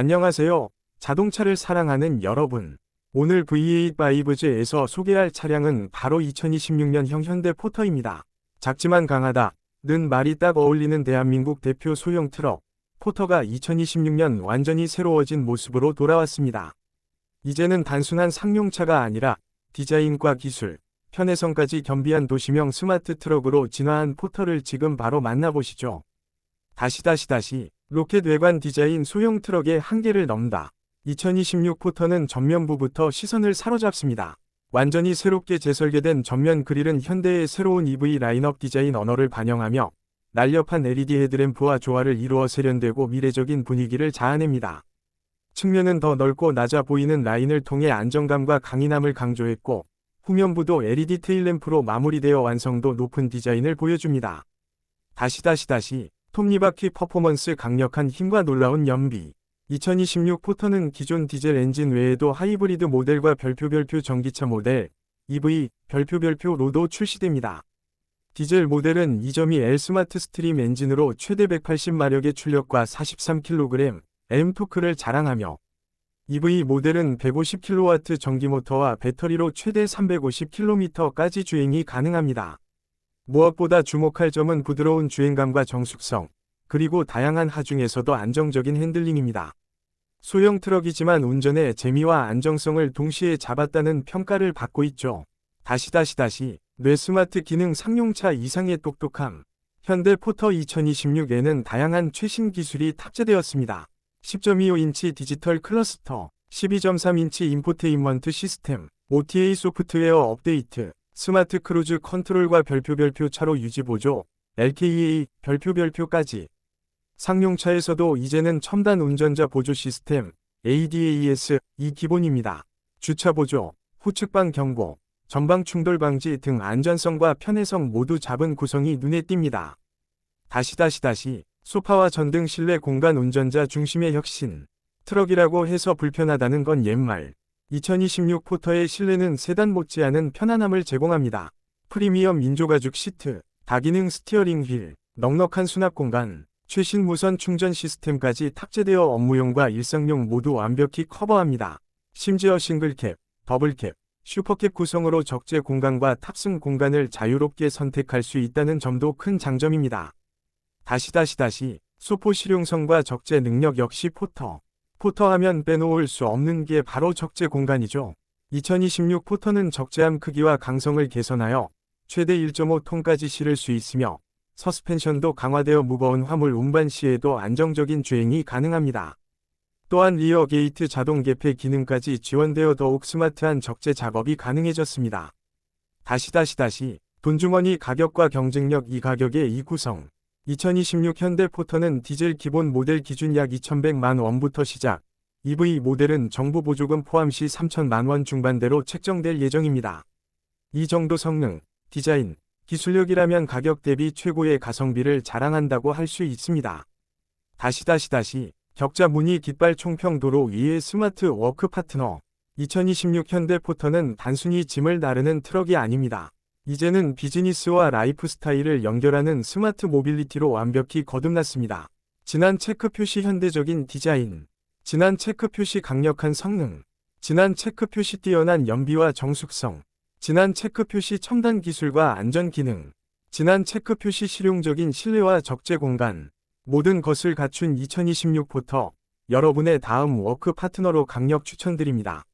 안녕하세요. 자동차를 사랑하는 여러분. 오늘 V8 바이브즈에서 소개할 차량은 바로 2026년형 현대 포터입니다. 작지만 강하다. 는 말이 딱 어울리는 대한민국 대표 소형 트럭. 포터가 2026년 완전히 새로워진 모습으로 돌아왔습니다. 이제는 단순한 상용차가 아니라 디자인과 기술, 편의성까지 겸비한 도시명 스마트 트럭으로 진화한 포터를 지금 바로 만나보시죠. 다시 다시 다시 로켓 외관 디자인 소형 트럭의 한계를 넘다. 2026 포터는 전면부부터 시선을 사로잡습니다. 완전히 새롭게 재설계된 전면 그릴은 현대의 새로운 EV 라인업 디자인 언어를 반영하며 날렵한 LED 헤드램프와 조화를 이루어 세련되고 미래적인 분위기를 자아냅니다. 측면은 더 넓고 낮아 보이는 라인을 통해 안정감과 강인함을 강조했고 후면부도 LED 테일램프로 마무리되어 완성도 높은 디자인을 보여줍니다. 다시 다시 다시 톱니바퀴 퍼포먼스 강력한 힘과 놀라운 연비 2026 포터는 기존 디젤 엔진 외에도 하이브리드 모델과 별표 별표 전기차 모델 EV 별표 별표로도 출시됩니다. 디젤 모델은 2.2L 스마트 스트림 엔진으로 최대 180마력의 출력과 43kg M 토크를 자랑하며 EV 모델은 150kW 전기 모터와 배터리로 최대 350km까지 주행이 가능합니다. 무엇보다 주목할 점은 부드러운 주행감과 정숙성, 그리고 다양한 하중에서도 안정적인 핸들링입니다. 소형 트럭이지만 운전의 재미와 안정성을 동시에 잡았다는 평가를 받고 있죠. 다시 다시 다시 뇌스마트 기능 상용차 이상의 똑똑함 현대 포터 2026에는 다양한 최신 기술이 탑재되었습니다. 10.25인치 디지털 클러스터, 12.3인치 인포테인먼트 시스템, OTA 소프트웨어 업데이트, 스마트 크루즈 컨트롤과 별표 별표 차로 유지 보조, LKA 별표 별표까지 상용차에서도 이제는 첨단 운전자 보조 시스템 ADAS 이 기본입니다. 주차 보조, 후측방 경고, 전방 충돌 방지 등 안전성과 편의성 모두 잡은 구성이 눈에 띕니다. 다시 다시 다시 소파와 전등 실내 공간 운전자 중심의 혁신. 트럭이라고 해서 불편하다는 건 옛말. 2026 포터의 실내는 세단 못지않은 편안함을 제공합니다. 프리미엄 인조가죽 시트, 다기능 스티어링 휠, 넉넉한 수납 공간, 최신 무선 충전 시스템까지 탑재되어 업무용과 일상용 모두 완벽히 커버합니다. 심지어 싱글캡, 더블캡, 슈퍼캡 구성으로 적재 공간과 탑승 공간을 자유롭게 선택할 수 있다는 점도 큰 장점입니다. 다시 다시 다시 소포 실용성과 적재 능력 역시 포터. 포터 하면 빼놓을 수 없는 게 바로 적재 공간이죠. 2026 포터는 적재함 크기와 강성을 개선하여 최대 1.5톤까지 실을 수 있으며 서스펜션도 강화되어 무거운 화물 운반 시에도 안정적인 주행이 가능합니다. 또한 리어 게이트 자동 개폐 기능까지 지원되어 더욱 스마트한 적재 작업이 가능해졌습니다. 다시 다시 다시 돈주머니 가격과 경쟁력 이 가격의 이 구성 2026 현대 포터는 디젤 기본 모델 기준 약 2,100만 원부터 시작, EV 모델은 정부 보조금 포함 시 3천만 원 중반대로 책정될 예정입니다. 이 정도 성능, 디자인, 기술력이라면 가격 대비 최고의 가성비를 자랑한다고 할 수 있습니다. 다시 다시 다시 격자 무늬 깃발 총평 도로 위의 스마트 워크 파트너 2026 현대 포터는 단순히 짐을 나르는 트럭이 아닙니다. 이제는 비즈니스와 라이프 스타일을 연결하는 스마트 모빌리티로 완벽히 거듭났습니다. 진한 체크 표시 현대적인 디자인, 진한 체크 표시 강력한 성능, 진한 체크 표시 뛰어난 연비와 정숙성, 진한 체크 표시 첨단 기술과 안전 기능, 진한 체크 표시 실용적인 실내와 적재 공간, 모든 것을 갖춘 2026포터, 여러분의 다음 워크 파트너로 강력 추천드립니다.